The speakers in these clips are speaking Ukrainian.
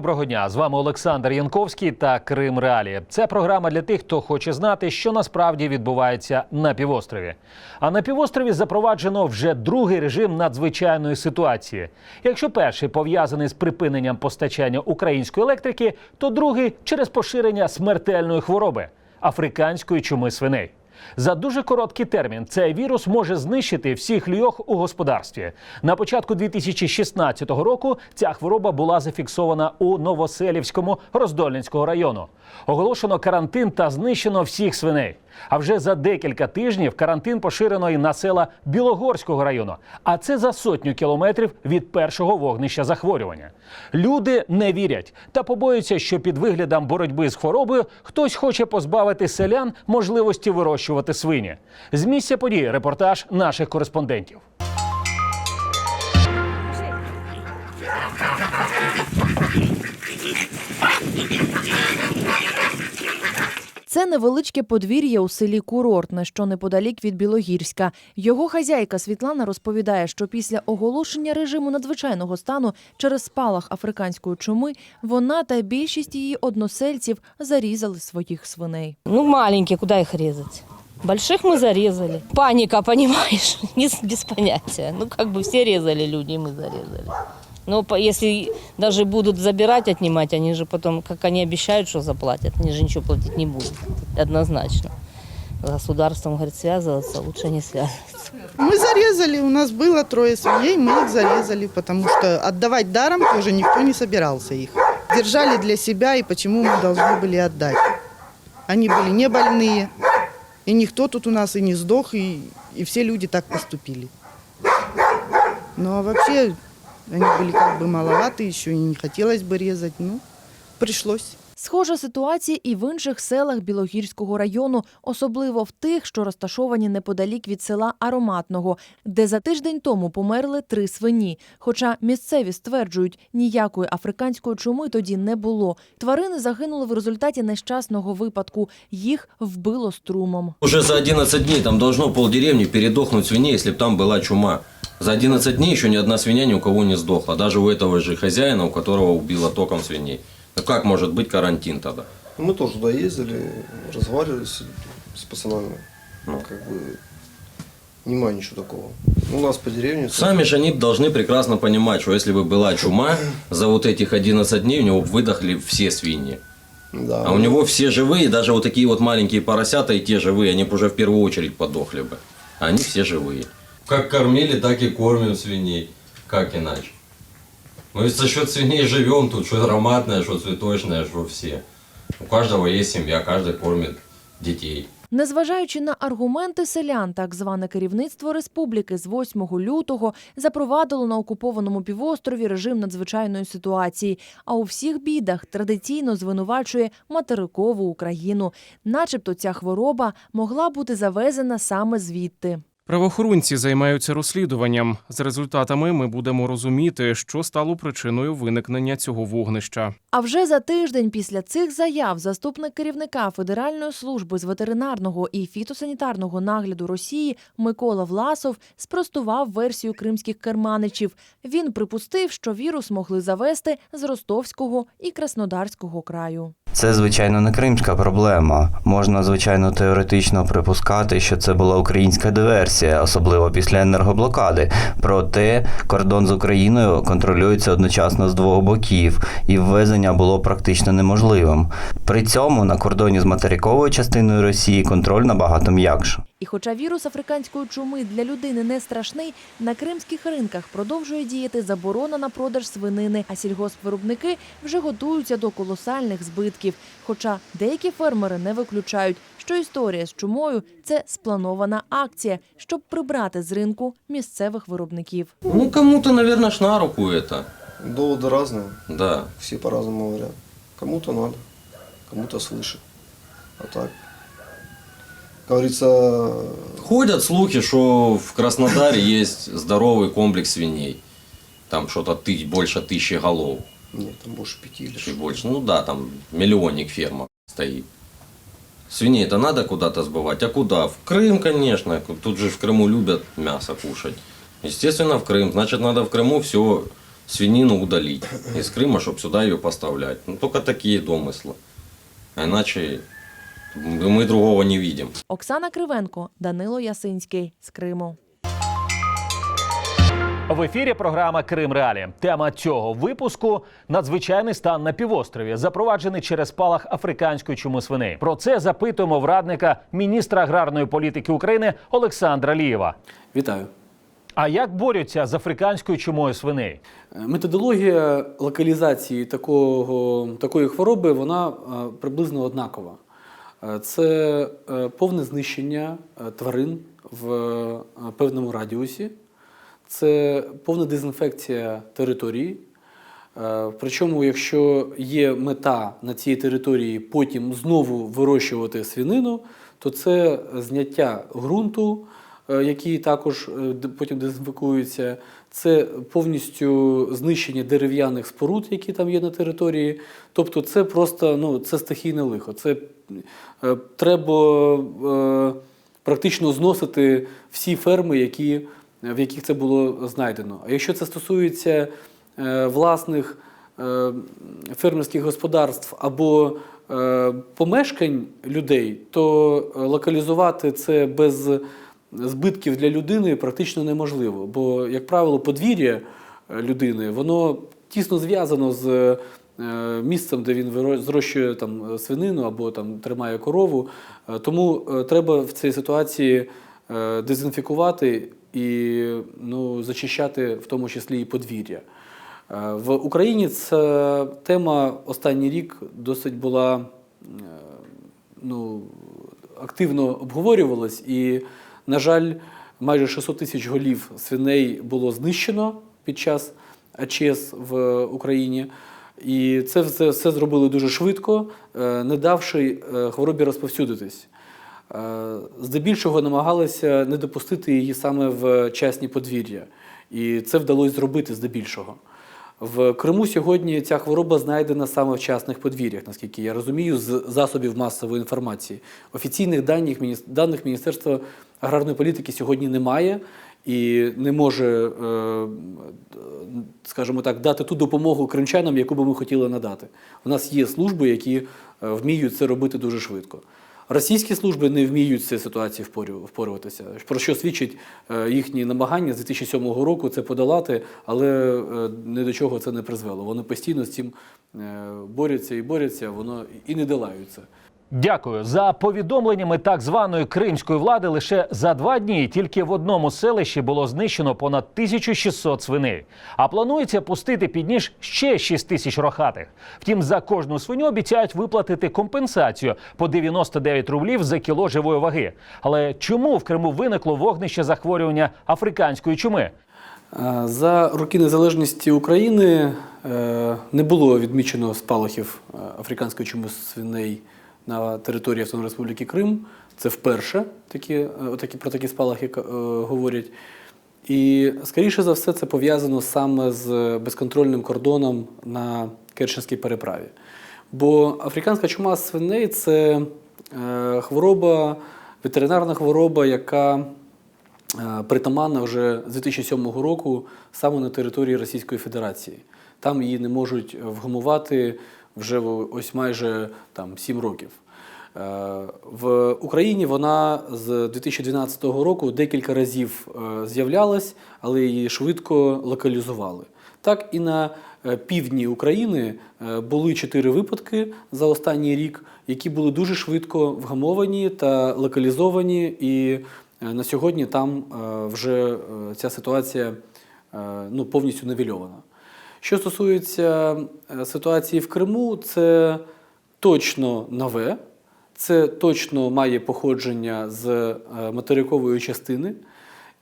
Доброго дня! З вами Олександр Янковський та Крим Реалії. Це програма для тих, хто хоче знати, що насправді відбувається на півострові. А на півострові запроваджено вже другий режим надзвичайної ситуації. Якщо перший пов'язаний з припиненням постачання української електрики, то другий через поширення смертельної хвороби африканської чуми свиней. За дуже короткий термін цей вірус може знищити всіх льох у господарстві. На початку 2016 року ця хвороба була зафіксована у Новоселівському Роздольницького району. Оголошено карантин та знищено всіх свиней. А вже за декілька тижнів карантин поширено і на села Білогорського району. А це за сотню кілометрів від першого вогнища захворювання. Люди не вірять та побоюються, що під виглядом боротьби з хворобою хтось хоче позбавити селян можливості вирощувати свині. З місця події репортаж наших кореспондентів. Це невеличке подвір'я у селі Курортне, що неподалік від Білогірська. Його хазяйка Світлана розповідає, що після оголошення режиму надзвичайного стану через спалах африканської чуми вона та більшість її односельців зарізали своїх свиней. Ну, маленькие, куда их резать? Больших мы зарезали. Паника, понимаешь, без, без понятия. Ну, как бы все резали люди, и мы зарезали. Но по- если даже будут забирать, отнимать, они же потом, как они обещают, что заплатят, они же ничего платить не будут. Однозначно. С государством, говорит, связываться, лучше не связываться. Мы зарезали, у нас было трое свиней, мы их зарезали, потому что отдавать даром тоже никто не собирался их. Держали для себя, и почему мы должны были отдать? Они были не больные, и никто тут у нас и не сдох, и, и все люди так поступили. Ну а вообще, они были как бы маловаты еще, и не хотелось бы резать, ну, пришлось. Схожа ситуація і в інших селах Білогірського району, особливо в тих, що розташовані неподалік від села Ароматного, де за тиждень тому померли три свині. Хоча місцеві стверджують, ніякої африканської чуми тоді не було. Тварини загинули в результаті нещасного випадку. Їх вбило струмом. Уже за 11 дней там должно полдеревни передохнуть свиней, если бы там была чума. За 11 дней еще ни одна свинья ни у кого не сдохла. Даже у этого же хозяина, у которого убило током свиней. Ну как может быть карантин тогда? Мы тоже туда ездили, разговаривали с, с пацанами. Ну, как бы, нема ничего такого. Ну, У нас по деревне... Сами же они должны прекрасно понимать, что если бы была чума, за вот этих 11 дней у него выдохли все свиньи. Да. А у него все живые, даже вот такие вот маленькие поросята и те живые, они бы уже в первую очередь подохли бы. А они все живые. Как кормили, так и кормим свиней. Как иначе? Мы ведь за счет свиней живем тут, что ароматное, что цветочное, что все. У каждого есть семья, каждый кормит детей. Незважаючи на аргументи селян, так зване керівництво республіки з 8 лютого запровадило на окупованому півострові режим надзвичайної ситуації. А у всіх бідах традиційно звинувачує материкову Україну, начебто ця хвороба могла бути завезена саме звідти. Правоохоронці займаються розслідуванням. За результатами ми будемо розуміти, що стало причиною виникнення цього вогнища. А вже за тиждень після цих заяв заступник керівника Федеральної служби з ветеринарного і фітосанітарного нагляду Росії Микола Власов спростував версію кримських керманичів. Він припустив, що вірус могли завести з Ростовського і Краснодарського краю. Це, звичайно, не кримська проблема. Можна, звичайно, теоретично припускати, що це була українська диверсія, особливо після енергоблокади. Проте кордон з Україною контролюється одночасно з двох боків, і ввезення було практично неможливим. При цьому на кордоні з материковою частиною Росії контроль набагато м'якше. І хоча вірус африканської чуми для людини не страшний, на кримських ринках продовжує діяти заборона на продаж свинини, а сільгоспвиробники вже готуються до колосальних збитків. Хоча деякі фермери не виключають, що історія з чумою це спланована акція, щоб прибрати з ринку місцевих виробників. Ну кому-то, наверное, ж на руку это. Доводы разные, Да. все по-разному говорят. Кому-то надо, кому-то свыше. А так, Как говорится, Ходят слухи, что в Краснодаре есть здоровый комплекс свиней. Там что-то ты, больше тысячи голов. нет, там больше пяти или Чуть больше. Ну да, там миллионник ферма стоит. Свиней-то надо куда-то сбывать. А куда? В Крым, конечно. Тут же в Крыму любят мясо кушать. Естественно, в Крым. Значит, надо в Крыму все свинину удалить из Крыма, чтобы сюда ее поставлять. Ну, только такие домыслы. А иначе мы другого не видим. Оксана Кривенко, Данило Ясинський з Криму. В ефірі програма Крим Реалі. Тема цього випуску надзвичайний стан на півострові, запроваджений через спалах африканської чуми свиней. Про це запитуємо в радника міністра аграрної політики України Олександра Лієва. Вітаю. А як борються з африканською чумою свиней? Методологія локалізації такого, такої хвороби вона е, приблизно однакова. Е, Це е, повне знищення е, тварин в певному радіусі, це повна дезінфекція території. Причому, якщо є мета на цій території потім знову вирощувати свинину, то це зняття ґрунту, е, який також е, потім дезінфікується, це повністю знищення дерев'яних споруд, які там є на території. Тобто, це просто ну, це стихійне лихо. Це е, треба е, практично зносити всі ферми, які, в яких це було знайдено. А якщо це стосується е, власних е, фермерських господарств або е, помешкань людей, то е, локалізувати це без збитків для людини практично неможливо. Бо, як правило, подвір'я е, людини воно тісно зв'язано з е, місцем, де він зрощує там свинину або там тримає корову. Е, Тому е, треба в цій ситуації е, дезінфікувати і ну, зачищати в тому числі і подвір'я. Е, В Україні ця тема останній рік досить була е, ну, активно обговорювалась, і, на жаль, майже 600 тисяч голів свиней було знищено під час АЧС в Україні. І це все, все зробили дуже швидко, е, не давши е, хворобі розповсюдитись. Е, Здебільшого намагалися не допустити її саме в частні подвір'я. І це вдалося зробити здебільшого. В Криму сьогодні ця хвороба знайдена саме в частних подвір'ях, наскільки я розумію, з засобів масової інформації. Офіційних даних, даних Міністерства аграрної політики сьогодні немає і не може, е, скажімо так, дати ту допомогу кримчанам, яку би ми хотіли надати. У нас є служби, які е, вміють це робити дуже швидко. Російські служби не вміють з цією ситуацією впорю- впорюватися, про що свідчить е, їхні намагання з 2007 року це подолати, але ні до чого це не призвело. Вони постійно з цим борються і борються, воно і не долаються. Дякую за повідомленнями так званої кримської влади. Лише за два дні тільки в одному селищі було знищено понад 1600 свиней. А планується пустити під ніж ще 6 тисяч рохатих. Втім, за кожну свиню обіцяють виплатити компенсацію по 99 рублів за кіло живої ваги. Але чому в Криму виникло вогнище захворювання африканської чуми? Е, За роки незалежності України е, не було відмічено спалахів е, африканської чуми свиней на території Автономної Республіки Крим. Це вперше такі, е, такі, про такі спалахи е, говорять. І, скоріше за все, це пов'язано саме з безконтрольним кордоном на Керченській переправі. Бо африканська чума свиней це е, хвороба, ветеринарна хвороба, яка е, притаманна вже з 2007 року саме на території Російської Федерації. Там її не можуть вгамувати вже ось майже там, 7 років. Е, В Україні вона з 2012 року декілька разів е, з'являлась, але її швидко локалізували. Так і на е, півдні України були чотири випадки за останній рік, які були дуже швидко вгамовані та локалізовані, і на сьогодні там вже ця ситуація ну, повністю нивельована. Що стосується е, ситуації в Криму, це точно нове, це точно має походження з е, материкової частини,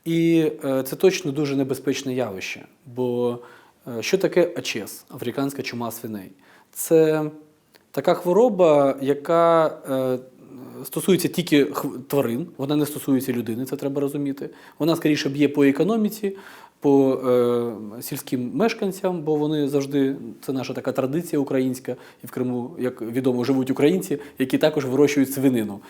і е, це точно дуже небезпечне явище. Бо що таке АЧС, африканська чума свиней? Це така хвороба, яка стосується тільки тварин, вона не стосується людини, це треба розуміти. Вона скоріше б'є по економіці, по е, сільським мешканцям, бо вони завжди, це наша така традиція українська, і в Криму, як відомо, живуть українці, які також вирощують свинину.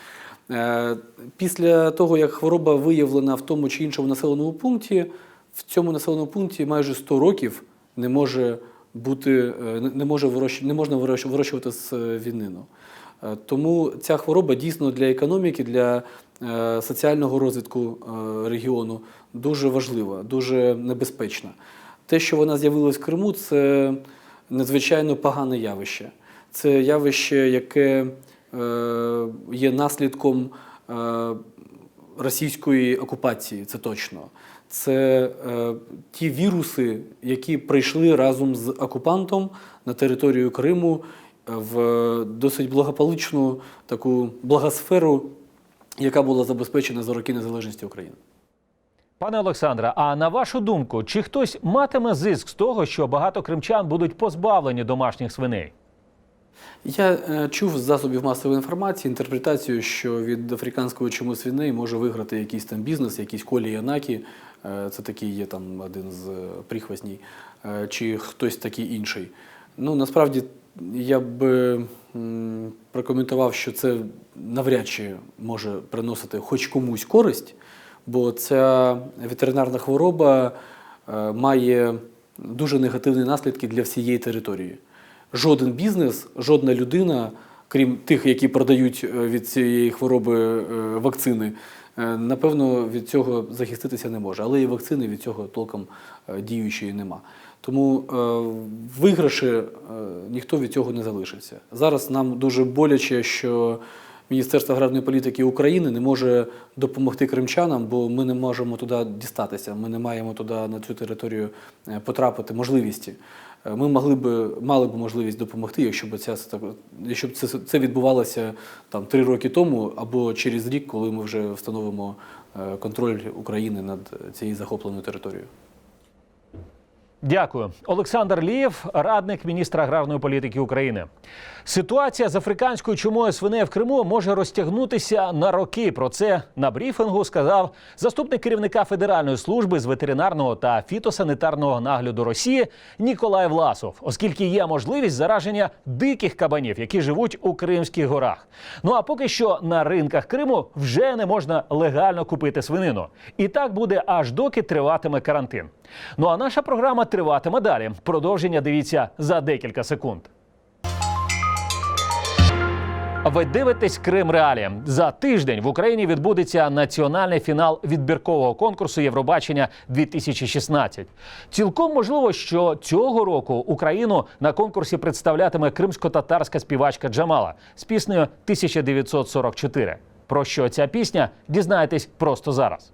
Е, Після того, як хвороба виявлена в тому чи іншому населеному пункті, в цьому населеному пункті майже 100 років не може бути, е, не- може вирощ- не можна вирощувати з е. Е, Тому ця хвороба дійсно для економіки, для соціального розвитку регіону дуже важлива, дуже небезпечна. Те, що вона з'явилась в Криму, це надзвичайно погане явище. Це явище, яке е, є наслідком е, російської окупації, це точно. Це е, ті віруси, які прийшли разом з окупантом на територію Криму в досить благополучну таку благосферу, яка була забезпечена за роки незалежності України. Пане Олександре, а на вашу думку, чи хтось матиме зиск з того, що багато кримчан будуть позбавлені домашніх свиней? Я е, чув з засобів масової інформації інтерпретацію, що від африканського чуму свиней може виграти якийсь там бізнес, якісь колі Янакі, е, це такий є там один з е, прихвостній, е, чи хтось такий інший. Ну насправді я б прокоментував, що це навряд чи може приносити хоч комусь користь, бо ця ветеринарна хвороба е, має дуже негативні наслідки для всієї території жоден бізнес, жодна людина, крім тих, які продають е, від цієї хвороби е, вакцини, напевно, від цього захиститися не може. Але і вакцини від цього толком діючої нема. Тому виграші ніхто від цього не залишився. Зараз нам дуже боляче, що Міністерство аграрної політики України не може допомогти кримчанам, бо ми не можемо туди дістатися. Ми не маємо туди на цю територію е, потрапити можливості. Е, Ми могли б мали б можливість допомогти, якщо б ця якщо б це, це відбувалося там три роки тому, або через рік, коли ми вже встановимо е, контроль України над цією захопленою територією. Дякую. Олександр Лієв, радник міністра аграрної політики України. Ситуація з африканською чумою свиней в Криму може розтягнутися на роки. Про це на брифінгу сказав заступник керівника Федеральної служби з ветеринарного та фітосанітарного нагляду Росії Ніколай Власов, оскільки є можливість зараження диких кабанів, які живуть у Кримських горах. Ну а поки що на ринках Криму вже не можна легально купити свинину. І так буде аж доки триватиме карантин. Ну а наша програма триватиме далі. Продовження дивіться за декілька секунд. Ви дивитесь Крим Реалі. За тиждень в Україні відбудеться національний фінал відбіркового конкурсу Євробачення 2016. Цілком можливо, що цього року Україну на конкурсі представлятиме кримсько-татарська співачка Джамала з піснею 1944. Про що ця пісня дізнаєтесь просто зараз.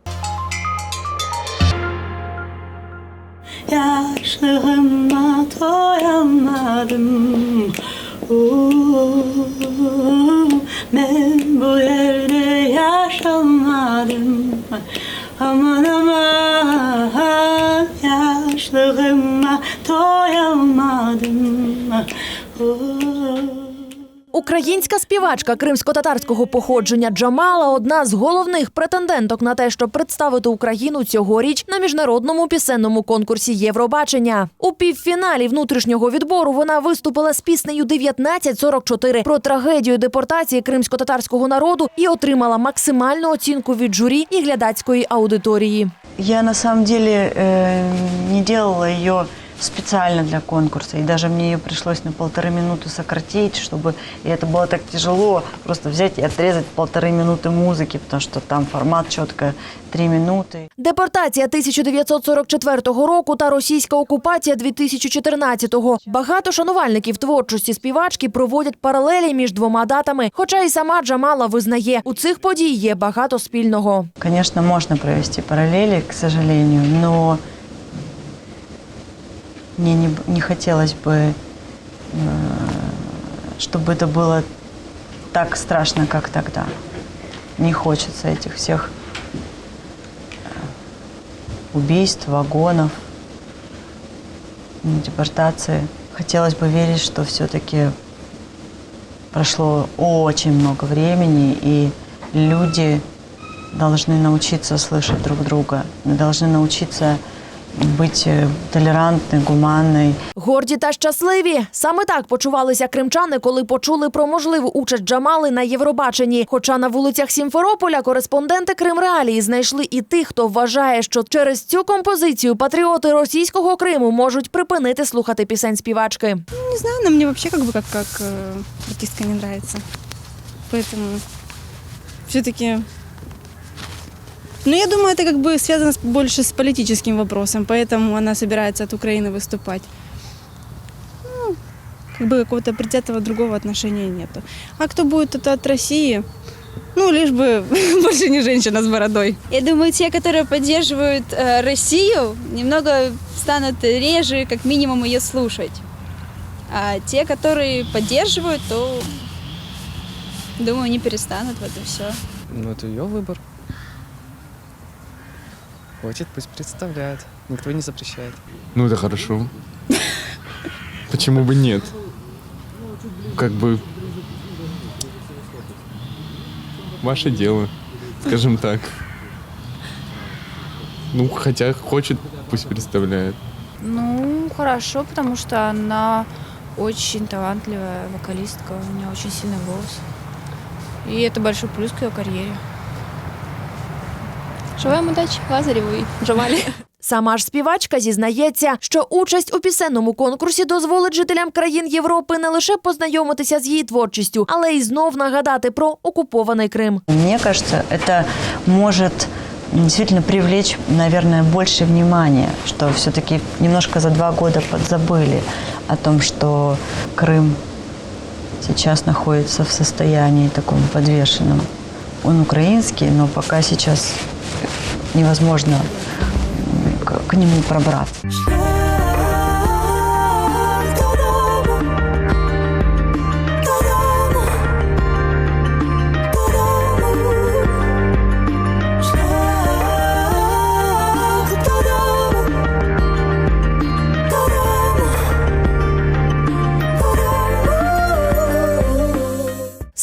Yaşlığıma doyamadım Ben bu yerde yaşamadım Aman aman Yaşlığıma doyamadım Oo. Українська співачка кримсько-татарського походження Джамала одна з головних претенденток на те, щоб представити Україну цьогоріч на міжнародному пісенному конкурсі Євробачення. У півфіналі внутрішнього відбору вона виступила з піснею 1944 про трагедію депортації кримсько-татарського народу і отримала максимальну оцінку від журі і глядацької аудиторії. Я на самом деле э, не делала ее специально для конкурса. И даже мне ее пришлось на полторы минуты сократить, чтобы... И это было так тяжело, просто взять и отрезать полторы минуты музыки, потому что там формат четко три минуты. Депортація 1944 року та російська окупація 2014-го. Багато шанувальників творчості співачки проводять паралелі між двома датами. Хоча і сама Джамала визнає, у цих подій є багато спільного. Конечно, можно провести параллели, к сожалению, но мне не, не хотелось бы, э, чтобы это было так страшно, как тогда. Не хочется этих всех э, убийств, вагонов, депортации. Хотелось бы верить, что все-таки прошло очень много времени, и люди должны научиться слышать друг друга, должны научиться быть э, толерантной, гуманной. Горді та щасливі. Саме так почувалися кримчани, коли почули про можливу участь Джамали на Євробаченні. Хоча на вулицях Сімферополя кореспонденти Кримреалії знайшли і тих, хто вважає, що через цю композицію патріоти російського Криму можуть припинити слухати пісень співачки. Не знаю, но мне вообще как бы как, как э, артистка не нравится. Поэтому все-таки... Ну, я думаю, это как бы связано с- больше с политическим вопросом, поэтому она собирается от Украины выступать. Ну, как бы какого-то предвзятого другого отношения нету. А кто будет это от России? Ну, лишь бы больше не женщина с бородой. Я думаю, те, которые поддерживают э, Россию, немного станут реже, как минимум, ее слушать. А те, которые поддерживают, то, думаю, не перестанут, вот и все. Ну, это ее выбор. Хочет, пусть представляет. Никто не запрещает. Ну, это хорошо. Почему бы нет? Как бы... Ваше дело, скажем так. Ну, хотя хочет, пусть представляет. Ну, хорошо, потому что она очень талантливая вокалистка, у нее очень сильный голос. И это большой плюс к ее карьере. Желаем удачи Лазареву и Джамали. Сама ж співачка зізнається, що участь у пісенному конкурсі дозволить жителям країн Європи не лише познайомитися з її творчістю, але й знов нагадати про окупований Крим. Мне кажется, это может действительно привлечь, наверное, больше внимания, что все-таки немножко за два года подзабыли о том, что Крым сейчас находится в состоянии таком подвешенном. Он украинский, но пока сейчас невозможно к, к нему пробраться.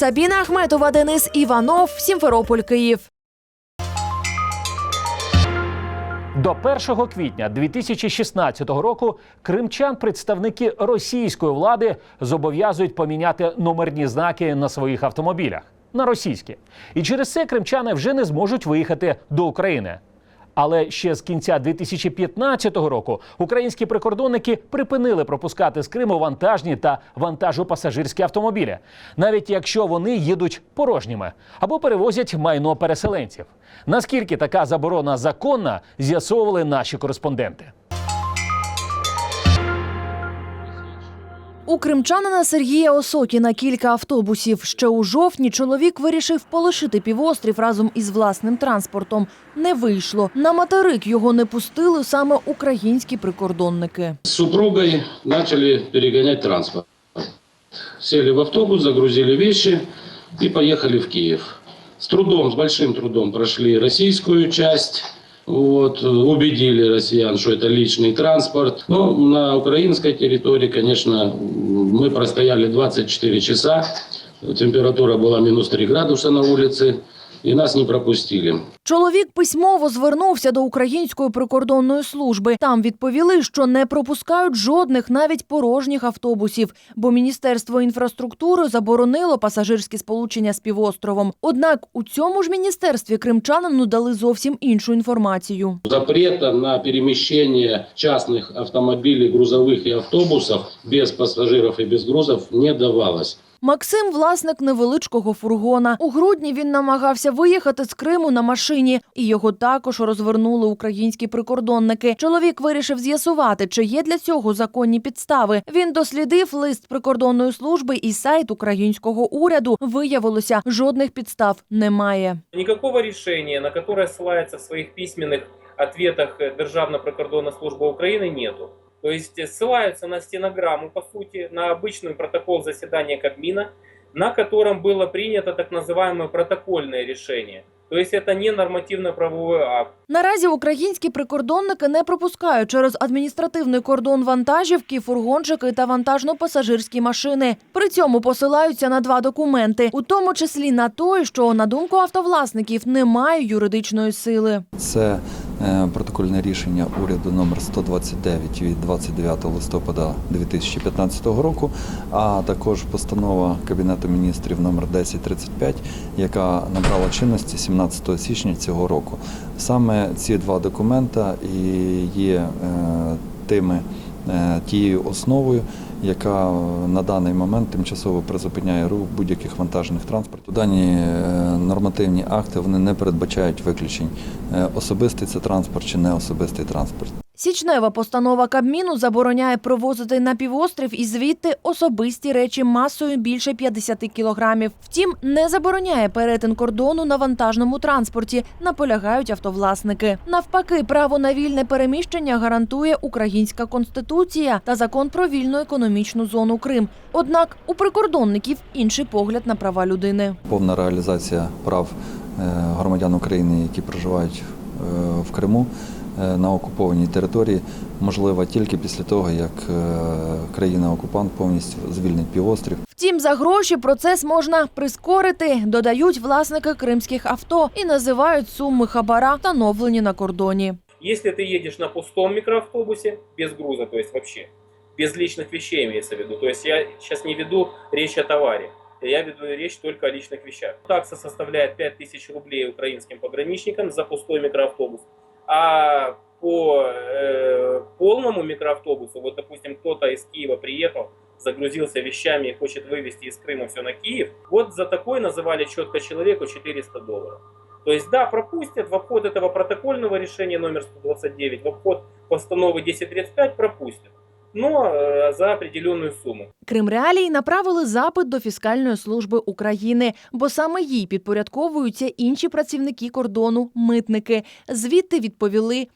Сабіна Ахметова, Денис Іванов, Сімферополь, Київ. До 1 квітня 2016 року кримчан представники російської влади зобов'язують поміняти номерні знаки на своїх автомобілях на російські. І через це кримчани вже не зможуть виїхати до України. Але ще з кінця 2015 року українські прикордонники припинили пропускати з Криму вантажні та вантажопасажирські автомобілі, навіть якщо вони їдуть порожніми або перевозять майно переселенців. Наскільки така заборона законна, з'ясовували наші кореспонденти. У кримчанина Сергія Осокіна кілька автобусів. Ще у жовтні чоловік вирішив полишити півострів разом із власним транспортом. Не вийшло. На материк його не пустили саме українські прикордонники. С супругой начали перегонять транспорт. Сели в автобус, загрузили вещи и поехали в Киев. С трудом, с большим трудом прошли российскую часть. Вот, убедили россиян, что это личный транспорт. Но на украинской территории, конечно, мы простояли 24 часа. Температура была минус 3 градуса на улице. И нас не пропустили. Чоловік письмово звернувся до української прикордонної служби. Там відповіли, що не пропускають жодних навіть порожніх автобусів, бо міністерство інфраструктури заборонило пасажирські сполучення з півостровом. Однак у цьому ж міністерстві кримчанину дали зовсім іншу інформацію. Запрета на перемещение частных автомобилей, грузовых и автобусов без пассажиров и без грузов не давалось. Максим власник невеличкого фургона. У грудні він намагався виїхати з Криму на машині, і його також розвернули українські прикордонники. Чоловік вирішив з'ясувати, чи є для цього законні підстави. Він дослідив лист прикордонної служби і сайт українського уряду. Виявилося, жодних підстав немає. Никакого решения, на которое ссылается в своих письменных ответах э, Державна прикордонна служба Украины, нету. То есть ссылаются на стенограмму, по сути, на обычный протокол заседания Кабмина, на котором было принято так называемое протокольное решение. То есть это не нормативно-правовой акт. Наразі українські прикордонники не пропускають через адміністративний кордон вантажівки, фургончики та вантажно-пасажирські машини. При цьому посилаються на два документи, у тому числі на той, що на думку автовласників немає юридичної сили. Це е, протокольне рішення уряду номер 129 від 29 листопада 2015 року, а також постанова Кабінету міністрів номер 1035, яка набрала чинності 17 січня цього року. Саме ці два документа і є е, тими е, тією основою, яка на даний момент тимчасово призупиняє рух будь-яких вантажних транспортів. Дані е, нормативні акти вони не передбачають виключень. Особистий це транспорт чи не особистий транспорт. Січнева постанова Кабміну забороняє провозити на півострів і звідти особисті речі масою більше 50 кілограмів. Втім, не забороняє перетин кордону на вантажному транспорті, наполягають автовласники. Навпаки, право на вільне переміщення гарантує українська конституція та закон про вільну економічну зону Крим. Однак у прикордонників інший погляд на права людини. Повна реалізація прав е, громадян України, які проживають е, в Криму на окупованій території, можлива тільки після того, як е, країна-окупант повністю звільнить півострів. Втім, за гроші процес можна прискорити, додають власники кримських авто і називають суми хабара, встановлені на кордоні. Если ты едешь на пустом микроавтобусе, без груза, то есть вообще, без личных вещей имеется в виду, то есть я сейчас не веду речь о товаре, я веду речь только о личных вещах. Такса составляет 5000 рублей украинским пограничникам за пустой микроавтобус, А по э, полному микроавтобусу, вот допустим кто-то из Киева приехал, загрузился вещами и хочет вывести из Крыма все на Киев, вот за такой называли четко человеку 400 долларов. То есть, да, пропустят в обход этого протокольного решения номер 129, в обход постановы 1035 пропустят, но э, за определенную сумму. Кримреалії направили запит до фіскальної служби України, бо саме їй підпорядковуються інші працівники кордону, митники. Звідти відповіли.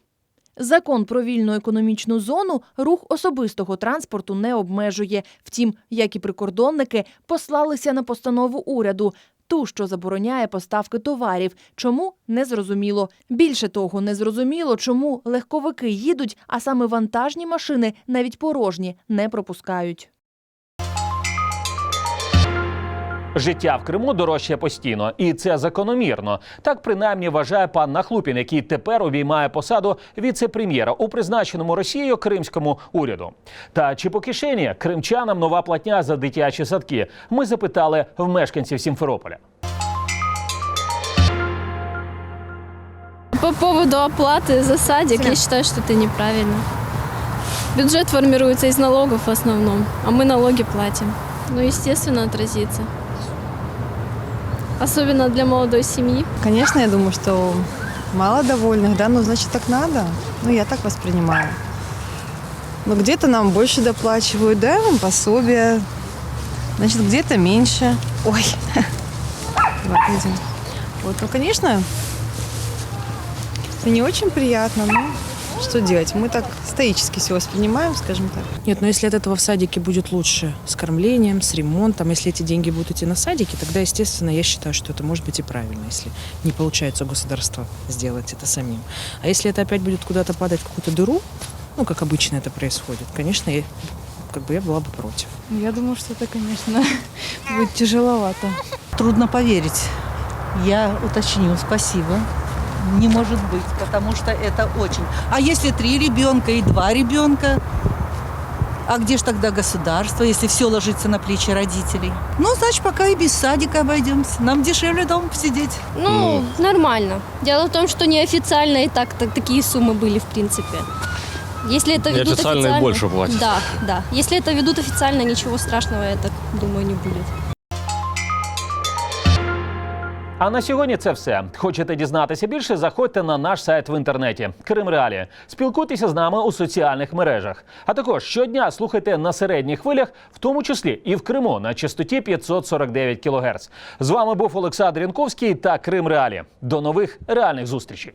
Закон про вільну економічну зону рух особистого транспорту не обмежує. Втім, як і прикордонники, послалися на постанову уряду. Ту, що забороняє поставки товарів, чому не зрозуміло. Більше того, не зрозуміло, чому легковики їдуть, а саме вантажні машини, навіть порожні, не пропускають. Життя в Криму дорожчає постійно, і це закономірно. Так принаймні вважає пан Нахлупін, який тепер обіймає посаду віце-прем'єра у призначеному Росією кримському уряду. Та чи по кишені кримчанам нова платня за дитячі садки? Ми запитали в мешканців Сімферополя. По поводу оплаты за садик, я считаю, что это неправильно. Бюджет формируется из налогов в основном, а мы налоги платим. Ну, естественно, отразится. Особенно для молодой семьи. Конечно, я думаю, что мало довольных, да, ну значит так надо. Ну я так воспринимаю. Но где-то нам больше доплачивают, да, вам пособие. Значит, где-то меньше. Ой, Давай, пойдем. Вот, ну, конечно, это не очень приятно, но что делать? Мы так стоически все воспринимаем, скажем так. Нет, но если от этого в садике будет лучше с кормлением, с ремонтом, если эти деньги будут идти на садики, тогда, естественно, я считаю, что это может быть и правильно, если не получается у государства сделать это самим. А если это опять будет куда-то падать в какую-то дыру, ну, как обычно это происходит, конечно, я, как бы я была бы против. Я думаю, что это, конечно, будет тяжеловато. Трудно поверить. Я уточню, спасибо. Не может быть, потому что это очень. А если три ребенка и два ребенка? А где же тогда государство, если все ложится на плечи родителей? Ну, значит, пока и без садика обойдемся. Нам дешевле дома посидеть. Ну, нормально. Дело в том, что неофициально и так, так такие суммы были, в принципе. Если это ведут официально... больше платят. Да, да. Если это ведут официально, ничего страшного, я так думаю, не будет. А на сьогодні це все. Хочете дізнатися більше? Заходьте на наш сайт в інтернеті Крим Реалі. Спілкуйтеся з нами у соціальних мережах. А також щодня слухайте на середніх хвилях, в тому числі і в Криму на частоті 549 кГц. З вами був Олександр Янковський та Крим Реалі. До нових реальних зустрічей.